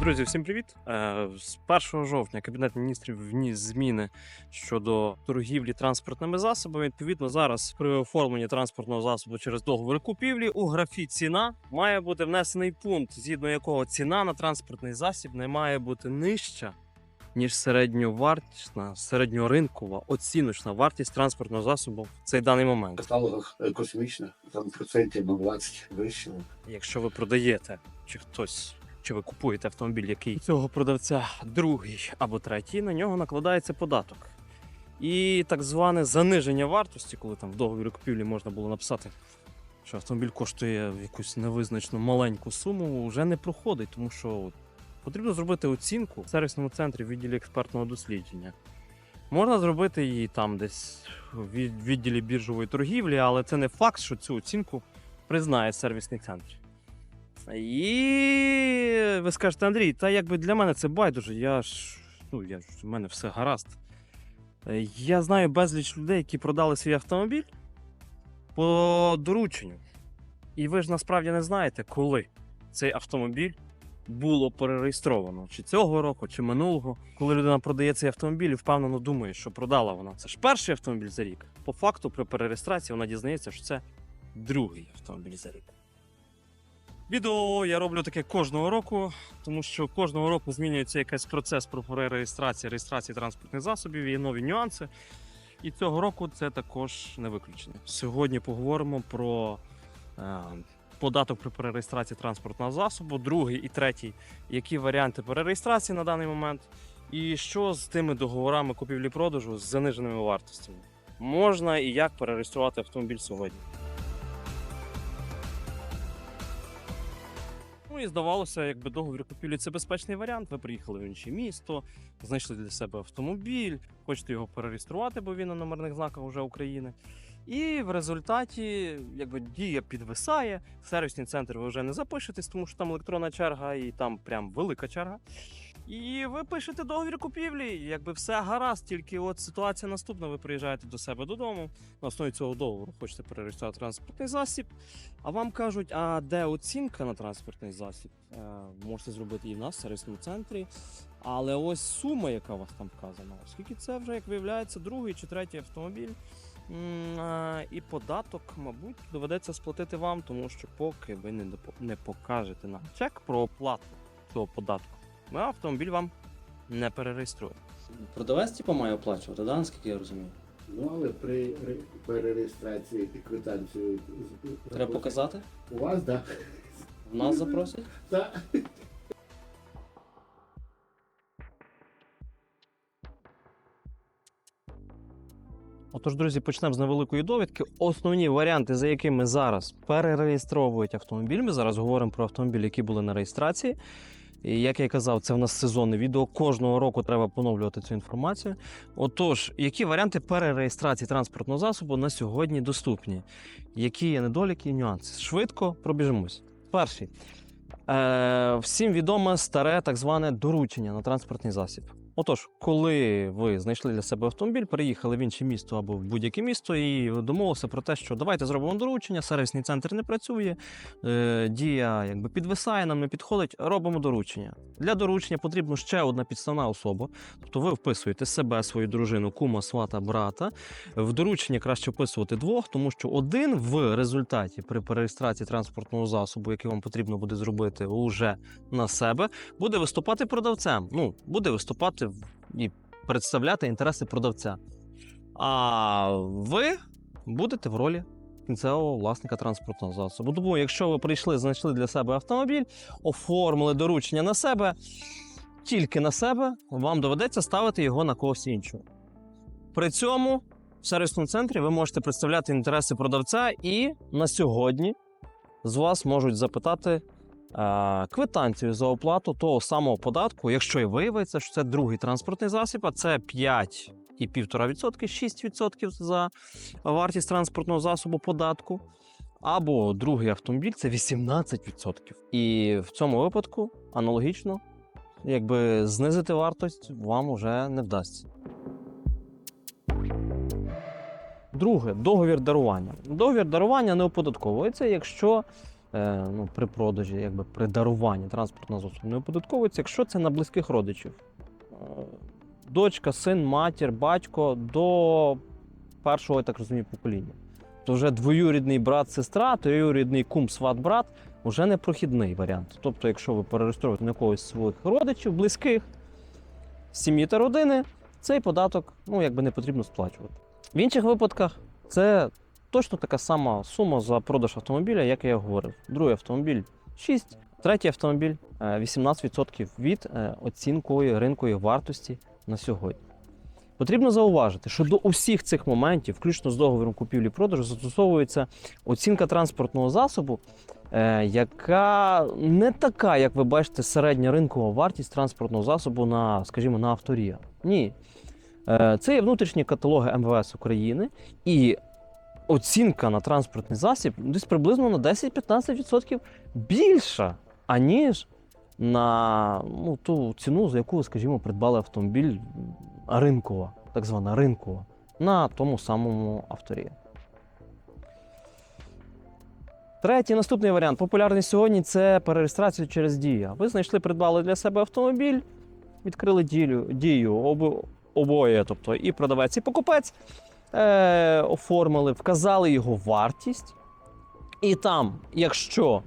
Друзі, всім привіт! Е, З 1 жовтня Кабінет міністрів вніс зміни щодо торгівлі транспортними засобами. Відповідно, зараз при оформленні транспортного засобу через договір купівлі у графі ціна має бути внесений пункт, згідно якого ціна на транспортний засіб не має бути нижча. Ніж середньовартісна, середньоринкова, оціночна вартість транспортного засобу в цей даний момент. каталогах е, космічна, там процентів на 20 вище. Якщо ви продаєте, чи хтось, чи ви купуєте автомобіль, який цього продавця другий або третій, на нього накладається податок. І так зване заниження вартості, коли там в договорі купівлі можна було написати, що автомобіль коштує якусь невизначну маленьку суму, вже не проходить, тому що потрібно зробити оцінку в сервісному центрі в відділі експертного дослідження. Можна зробити її там десь в відділі біржової торгівлі, але це не факт, що цю оцінку признає сервісний центр. І ви скажете, Андрій, та якби для мене це байдуже, я ж, ну, я ж, в мене все гаразд. Е, Я знаю безліч людей, які продали свій автомобіль по дорученню. І ви ж насправді не знаєте, коли цей автомобіль було перереєстровано. Чи цього року, чи минулого. Коли людина продає цей автомобіль і впевнено думає, що продала вона. Це ж перший автомобіль за рік. По факту, при перереєстрації вона дізнається, що це другий автомобіль за рік. Відео я роблю таке кожного року, тому що кожного року змінюється якийсь процес про перереєстрації, реєстрації транспортних засобів, є нові нюанси. І цього року це також не виключення. Сьогодні поговоримо про е, податок при перереєстрації транспортного засобу, другий і третій, які варіанти перереєстрації на даний момент, і що з тими договорами купівлі-продажу з заниженими вартостями. Можна і як перереєструвати автомобіль сьогодні. І здавалося, якби договір купівлі це безпечний варіант. Ви приїхали в інше місто, знайшли для себе автомобіль, хочете його перереєструвати, бо він на номерних знаках вже України. І в результаті якби дія підвисає, сервісний центр ви вже не запишетесь, тому що там електронна черга і там прям велика черга. І ви пишете договір купівлі, якби все гаразд, тільки от ситуація наступна: ви приїжджаєте до себе додому, на основі цього договору хочете перереєструвати транспортний засіб. А вам кажуть, а де оцінка на транспортний засіб? Е, можете зробити її в нас в сервісному центрі. Але ось сума, яка у вас там вказана, оскільки це вже, як виявляється, другий чи третій автомобіль. е, І податок, мабуть, доведеться сплатити вам, тому що поки ви не покажете нам чек про оплату цього податку, ми автомобіль вам не перереєструємо. Продавець типу має оплачувати, да, наскільки я розумію? Ну, але при ре- перереєстрації і квитанцію з- Треба показати. У вас, так? В нас запросять. Да. Отож, друзі, почнемо з невеликої довідки. Основні варіанти, за якими зараз перереєстровують автомобіль. Ми зараз говоримо про автомобілі, які були на реєстрації. І як я й казав, це в нас сезонне відео. Кожного року треба поновлювати цю інформацію. Отож, які варіанти перереєстрації транспортного засобу на сьогодні доступні? Які є недоліки і нюанси? Швидко пробіжимось. Перший. Е, всім відоме старе так зване доручення на транспортний засіб. Отож, коли ви знайшли для себе автомобіль, переїхали в інше місто або в будь-яке місто і домовилися про те, що давайте зробимо доручення, сервісний центр не працює, е, дія якби підвисає, нам не підходить, робимо доручення. Для доручення потрібна ще одна підставна особа. Тобто ви вписуєте себе, свою дружину, кума, свата, брата. В доручення краще вписувати двох, тому що один в результаті при перереєстрації транспортного засобу, який вам потрібно буде зробити уже на себе, буде виступати продавцем. Ну, буде виступати і представляти інтереси продавця. А ви будете в ролі кінцевого власника транспортного засобу. Тому, якщо ви прийшли, знайшли для себе автомобіль, оформили доручення на себе, тільки на себе, вам доведеться ставити його на когось іншого. При цьому в сервісному центрі ви можете представляти інтереси продавця, і на сьогодні з вас можуть запитати квитанцію за оплату того самого податку, якщо і виявиться, що це другий транспортний засіб, а це 5 і 1,5%, 6% за вартість транспортного засобу податку. Або другий автомобіль це 18%. І в цьому випадку аналогічно, якби знизити вартість вам вже не вдасться. Друге договір дарування. Договір дарування не оподатковується, якщо е, ну, при продажі, якби при даруванні транспортного засобу не оподатковується, якщо це на близьких родичів. Е, Дочка, син, матір, батько до першого, я так розумію, покоління. То вже двоюрідний брат, сестра, троюрідний кум, сват, брат вже не прохідний варіант. Тобто, якщо ви перереєструєте на когось з своїх родичів, близьких, сім'ї та родини, цей податок ну, якби не потрібно сплачувати. В інших випадках це точно така сама сума за продаж автомобіля, як я говорив. Другий автомобіль 6, третій автомобіль е, 18% від е, оцінкової ринкової вартості на сьогодні. Потрібно зауважити, що до усіх цих моментів, включно з договором купівлі-продажу, застосовується оцінка транспортного засобу, е, яка не така, як ви бачите, середня ринкова вартість транспортного засобу на, скажімо, на авторія. Ні. Е, Це є внутрішні каталоги МВС України, і оцінка на транспортний засіб десь приблизно на 10-15% більша, аніж на ну, ту ціну, за яку скажімо, придбали автомобіль ринкова, так звана ринкова, на тому самому авторі. Третій наступний варіант, популярний сьогодні, це перереєстрація через Дія. Ви знайшли, придбали для себе автомобіль, відкрили дію, дію обо- обоє, тобто і продавець, і покупець, е, оформили, вказали його вартість. І там, якщо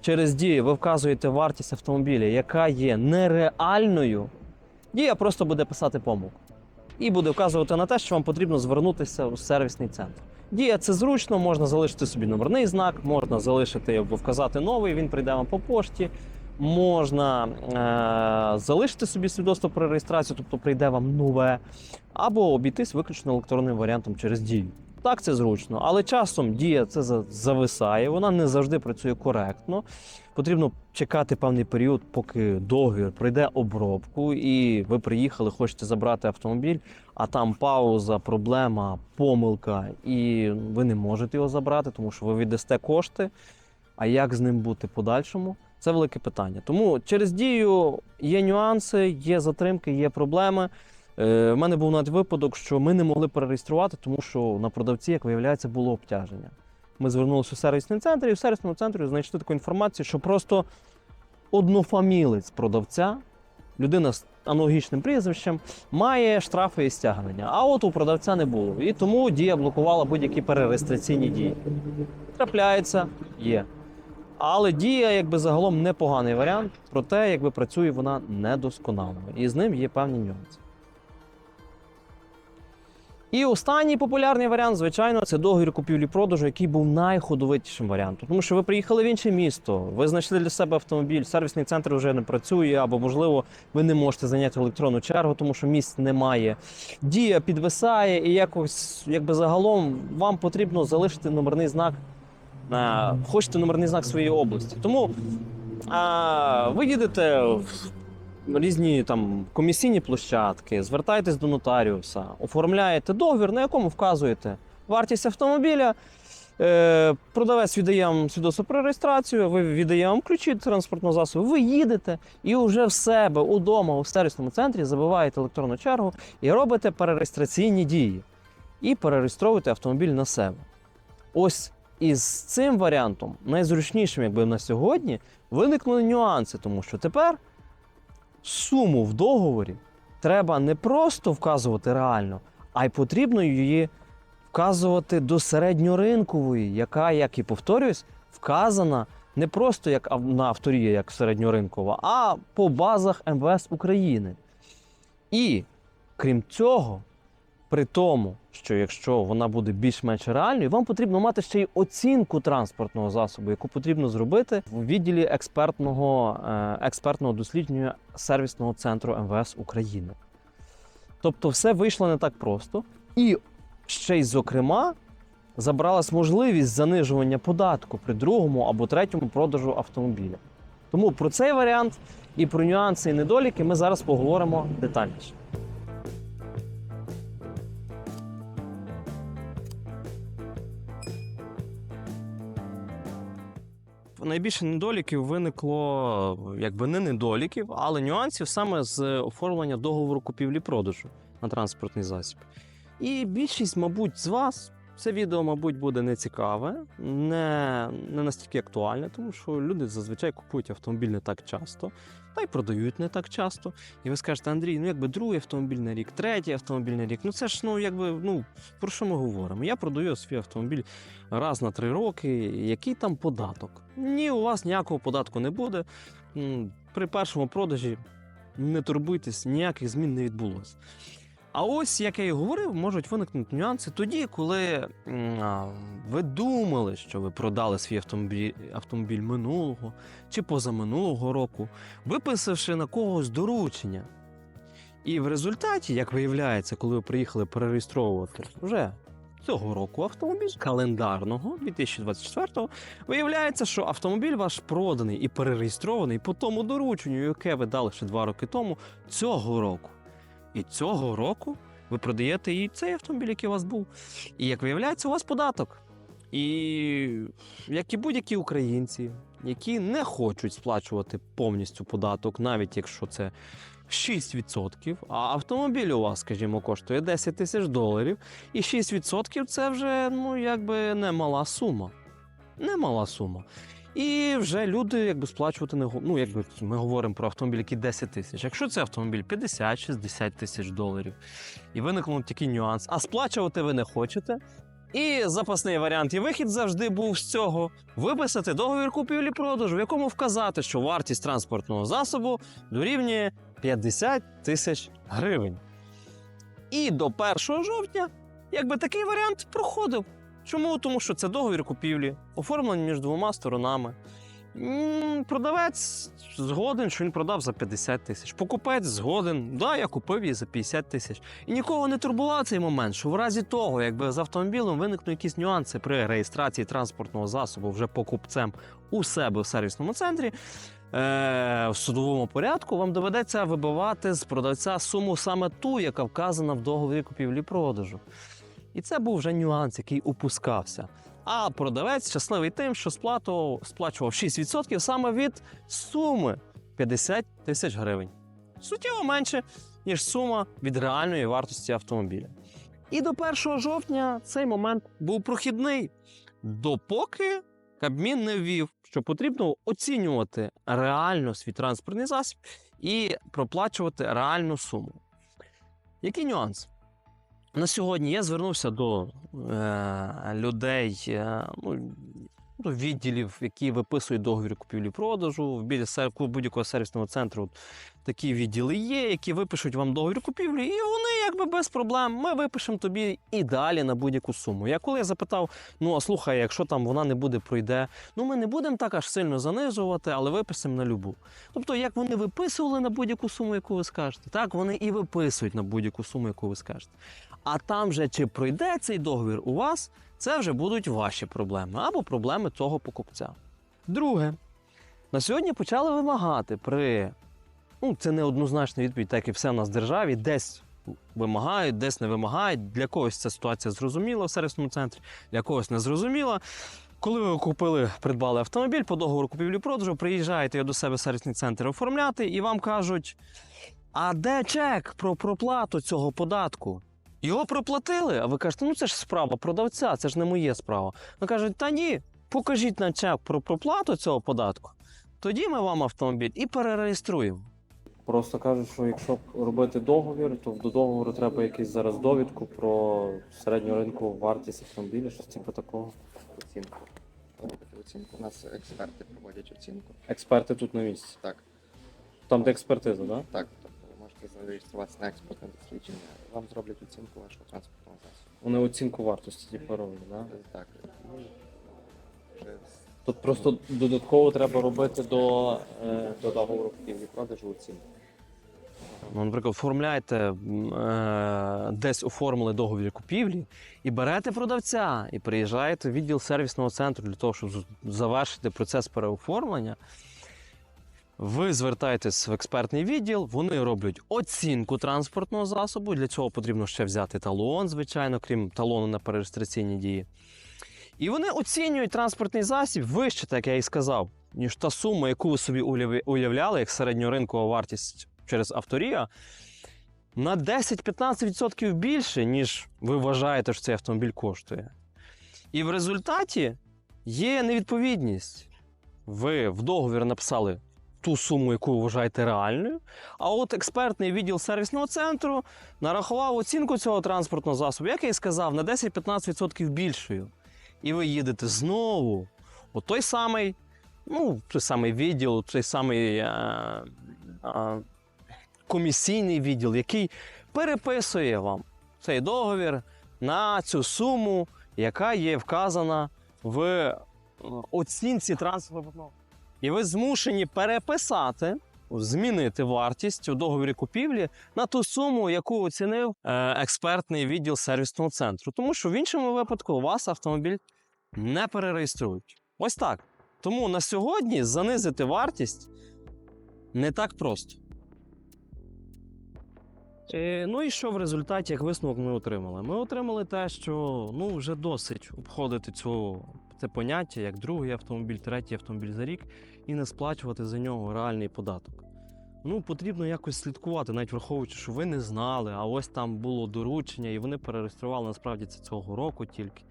через дію ви вказуєте вартість автомобіля, яка є нереальною, дія просто буде писати помилку. І буде вказувати на те, що вам потрібно звернутися у сервісний центр. Дія це зручно, можна залишити собі номерний знак, можна залишити або вказати новий, він прийде вам по пошті. Можна е- залишити собі свідоцтво про реєстрацію, тобто прийде вам нове, або обійтись виключно електронним варіантом через дію. Так, це зручно, але часом дія це зависає, вона не завжди працює коректно. Потрібно чекати певний період, поки договір пройде обробку, і ви приїхали, хочете забрати автомобіль, а там пауза, проблема, помилка, і ви не можете його забрати, тому що ви віддасте кошти. А як з ним бути подальшому? Це велике питання. Тому через дію є нюанси, є затримки, є проблеми. Е, в мене був навіть випадок, що ми не могли перереєструвати, тому що на продавці, як виявляється, було обтяження. Ми звернулися у сервісний центр, і в сервісному центрі знайшли таку інформацію, що просто однофамілець продавця, людина з аналогічним прізвищем, має штрафи і стягнення. А от у продавця не було. І тому дія блокувала будь-які перереєстраційні дії. Трапляється, є. Але дія, якби загалом непоганий варіант, проте, якби працює вона недосконало. І з ним є певні нюанси. І останній популярний варіант, звичайно, це договір купівлі-продажу, який був найходовитішим варіантом. Тому що ви приїхали в інше місто, ви знайшли для себе автомобіль, сервісний центр вже не працює, або, можливо, ви не можете зайняти електронну чергу, тому що місць немає. Дія підвисає, і якось, якби загалом, вам потрібно залишити номерний знак. Хочете номерний знак своєї області. Тому а, ви їдете в різні там комісійні площадки, звертаєтесь до нотаріуса, оформляєте договір, на якому вказуєте вартість автомобіля. Е, продавець віддає вам свідоцтво про реєстрацію, ви віддає вам ключі транспортного засобу, ви їдете і вже в себе удома у сервісному центрі забиваєте електронну чергу і робите перереєстраційні дії. І перереєстровуєте автомобіль на себе. Ось із цим варіантом, найзручнішим, якби на сьогодні, виникнули нюанси, тому що тепер суму в договорі треба не просто вказувати реально, а й потрібно її вказувати до середньоринкової, яка, як і повторюсь, вказана не просто як на авторія, як середньоринкова, а по базах МВС України. І крім цього, при тому, що якщо вона буде більш-менш реальною, вам потрібно мати ще й оцінку транспортного засобу, яку потрібно зробити в відділі експертного, е, експертного дослідження сервісного центру МВС України. Тобто, все вийшло не так просто. І ще й, зокрема, забралась можливість занижування податку при другому або третьому продажу автомобіля. Тому про цей варіант і про нюанси і недоліки ми зараз поговоримо детальніше. Найбільше недоліків виникло, якби не недоліків, але нюансів саме з оформлення договору купівлі-продажу на транспортний засіб. І більшість, мабуть, з вас Це відео, мабуть, буде не цікаве, не, не настільки актуальне, тому що люди зазвичай купують автомобіль не так часто, та й продають не так часто. І ви скажете, Андрій, ну якби другий автомобіль на рік, третій автомобіль на рік. Ну це ж ну якби ну про що ми говоримо? Я продаю свій автомобіль раз на три роки. Який там податок? Ні, у вас ніякого податку не буде. При першому продажі не турбуйтесь, ніяких змін не відбулося. А ось, як я і говорив, можуть виникнути нюанси тоді, коли ви думали, що ви продали свій автомобіль, автомобіль минулого чи позаминулого року, виписавши на когось доручення. І в результаті, як виявляється, коли ви приїхали перереєстровувати вже цього року автомобіль календарного 2024-го, виявляється, що автомобіль ваш проданий і перереєстрований по тому дорученню, яке ви дали ще два роки тому, цього року. І цього року ви продаєте і цей автомобіль, який у вас був. І як виявляється, у вас податок. І як і будь-які українці, які не хочуть сплачувати повністю податок, навіть якщо це 6%, а автомобіль у вас, скажімо, коштує 10 тисяч доларів, і 6% це вже ну, якби не мала сума. Не мала сума. І вже люди якби сплачувати не ну, якби ми говоримо про автомобіль, який 10 тисяч. Якщо це автомобіль 50-60 тисяч доларів, і виникнув такий нюанс, а сплачувати ви не хочете. І запасний варіант і вихід завжди був з цього: виписати договір купівлі-продажу, в якому вказати, що вартість транспортного засобу дорівнює 50 тисяч гривень. І до 1 жовтня, якби такий варіант проходив. Чому? Тому що це договір купівлі, оформлений між двома сторонами. Продавець згоден, що він продав за 50 тисяч. Покупець згоден, да, я купив її за 50 тисяч. І нікого не турбував цей момент, що в разі того, якби з автомобілем виникнуть якісь нюанси при реєстрації транспортного засобу вже покупцем у себе в сервісному центрі. Е, в судовому порядку вам доведеться вибивати з продавця суму саме ту, яка вказана в договорі купівлі-продажу. І це був вже нюанс, який упускався. А продавець щасливий тим, що сплату сплачував 6% саме від суми 50 тисяч гривень. Суттєво менше, ніж сума від реальної вартості автомобіля. І до 1 жовтня цей момент був прохідний, допоки Кабмін не ввів, що потрібно оцінювати реально свій транспортний засіб і проплачувати реальну суму. Який нюанс? На сьогодні я звернувся до е, людей, е, ну, до відділів, які виписують договір купівлі-продажу. В біля будь-якого сервісного центру такі відділи є, які випишуть вам договір купівлі, і вони якби без проблем. Ми випишемо тобі і далі на будь-яку суму. Я коли я запитав, ну а слухай, якщо там вона не буде, пройде, ну ми не будемо так аж сильно занижувати, але виписемо на любу. Тобто, як вони виписували на будь-яку суму, яку ви скажете, так вони і виписують на будь-яку суму, яку ви скажете. А там же чи пройде цей договір у вас, це вже будуть ваші проблеми або проблеми того покупця. Друге, на сьогодні почали вимагати при. Ну, це неоднозначна відповідь, так і все в нас в державі. Десь вимагають, десь не вимагають. Для когось ця ситуація зрозуміла в сервісному центрі, для когось не зрозуміла. Коли ви купили, придбали автомобіль по договору купівлі-продажу, приїжджаєте до себе в сервісний центр оформляти, і вам кажуть: а де чек про проплату цього податку? Його проплатили, а ви кажете, ну це ж справа продавця, це ж не моє справа. Вони кажуть, та ні, покажіть нам чек про проплату цього податку, тоді ми вам автомобіль і перереєструємо. Просто кажуть, що якщо робити договір, то до договору треба якусь зараз довідку про середню ринку вартість автомобіля, щось типу такого. оцінку. Оцінку. У нас експерти проводять оцінку. Експерти тут на місці. Так, Там де експертиза, так? так. Можете зареєструватися на експортне дослідження. Вам зроблять оцінку вашого транспортного засобу. Вони оцінку вартості типу роблять, так? Так. Ну, вже з- Тут просто додатково треба робити до, е, до договору купівлі продажу оцінку. Ну, наприклад, оформляєте м, е, десь оформили договір купівлі і берете продавця, і приїжджаєте в відділ сервісного центру для того, щоб з- завершити процес переоформлення. Ви звертаєтесь в експертний відділ, вони роблять оцінку транспортного засобу. Для цього потрібно ще взяти талон, звичайно, крім талону на перереєстраційні дії. І вони оцінюють транспортний засіб вище, так я і сказав, ніж та сума, яку ви собі уявляли, як середньоринкова вартість через авторія, на 10-15% більше, ніж ви вважаєте, що цей автомобіль коштує. І в результаті є невідповідність. Ви в договір написали ту суму, яку ви вважаєте реальною. А от експертний відділ сервісного центру нарахував оцінку цього транспортного засобу, як я і сказав, на 10-15% більшою. І ви їдете знову у той самий, ну, той самий відділ, той самий е, е, комісійний відділ, який переписує вам цей договір на цю суму, яка є вказана в е, оцінці транспортного. І ви змушені переписати, змінити вартість у договорі купівлі на ту суму, яку оцінив е, експертний відділ сервісного центру. Тому що в іншому випадку у вас автомобіль не перереєструють. Ось так. Тому на сьогодні занизити вартість не так просто. Е, ну і що в результаті, як висновок ми отримали? Ми отримали те, що ну вже досить обходити цю, це поняття як другий автомобіль, третій автомобіль за рік і не сплачувати за нього реальний податок. Ну, потрібно якось слідкувати, навіть враховуючи, що ви не знали, а ось там було доручення, і вони перереєстрували насправді це цього року тільки.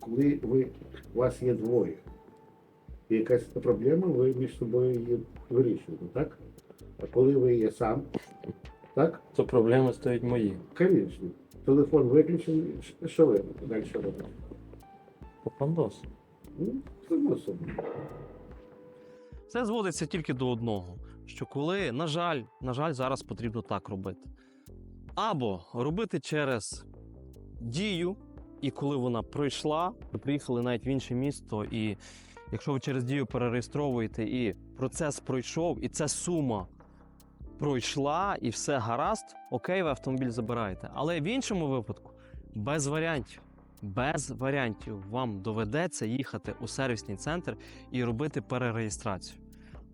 Коли ви, у вас є двоє, і якась проблема, ви між собою її вирішуєте, так? А коли ви є сам, так? То проблеми стоять мої. Звісно. Телефон виключений, що ви далі робите? Попандос. Ну. Це зводиться тільки до одного: що коли, на жаль, на жаль, зараз потрібно так робити. Або робити через дію, і коли вона пройшла, ви приїхали навіть в інше місто, і якщо ви через дію перереєстровуєте, і процес пройшов, і ця сума пройшла, і все гаразд, окей, ви автомобіль забираєте. Але в іншому випадку без варіантів. Без варіантів вам доведеться їхати у сервісний центр і робити перереєстрацію.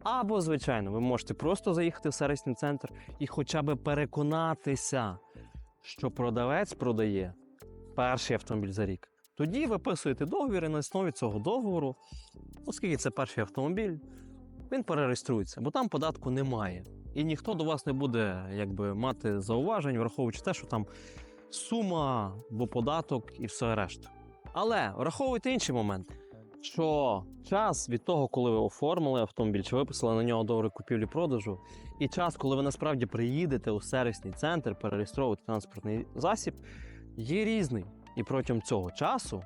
Або, звичайно, ви можете просто заїхати в сервісний центр і хоча б переконатися, що продавець продає перший автомобіль за рік. Тоді виписуєте договір і на основі цього договору, оскільки це перший автомобіль, він перереєструється, бо там податку немає. І ніхто до вас не буде якби, мати зауважень, враховуючи те, що там сума, бо податок і все решта. Але враховуйте інший момент що час від того, коли ви оформили автомобіль, чи виписали на нього договір купівлі-продажу, і час, коли ви насправді приїдете у сервісний центр перереєстровувати транспортний засіб, є різний. І протягом цього часу,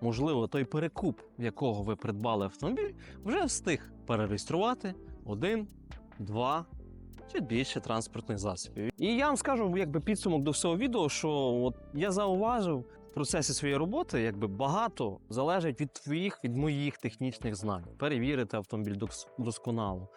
можливо, той перекуп, в якого ви придбали автомобіль, вже встиг перереєструвати один, два чи більше транспортних засобів. І я вам скажу, якби підсумок до всього відео, що от я зауважив в процесі своєї роботи, якби багато залежить від твоїх, від моїх технічних знань. Перевірити автомобіль дос- досконало.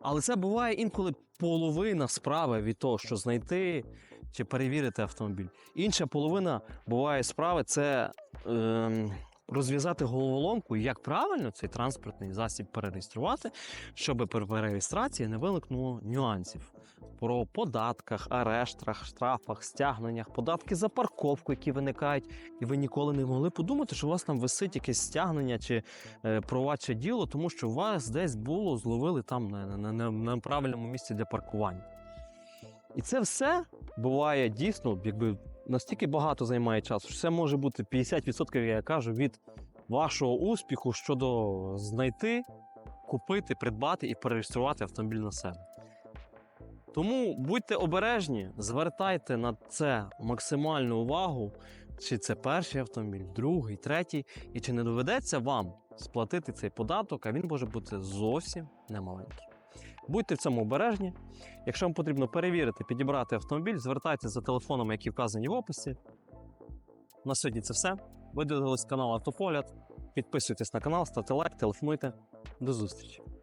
Але це буває інколи половина справи від того, що знайти чи перевірити автомобіль. Інша половина буває справи це ем, розв'язати головоломку, як правильно цей транспортний засіб перереєструвати, щоб при перереєстрації не виникнуло нюансів про податках, арештах, штрафах, стягненнях, податки за парковку, які виникають, і ви ніколи не могли подумати, що у вас там висить якесь стягнення чи е, провадче діло, тому що у вас десь було, зловили там на, на, на, на правильному місці для паркування. І це все буває дійсно, якби настільки багато займає часу, що це може бути 50%, як я кажу, від вашого успіху щодо знайти, купити, придбати і перереєструвати автомобіль на себе. Тому будьте обережні, звертайте на це максимальну увагу, чи це перший автомобіль, другий, третій, і чи не доведеться вам сплатити цей податок, а він може бути зовсім немаленький. Будьте в цьому обережні. Якщо вам потрібно перевірити, підібрати автомобіль, звертайтеся за телефонами, які вказані в описі. На сьогодні це все. Ви дивились канал Автополяд. Підписуйтесь на канал, ставте лайк, телефонуйте. До зустрічі!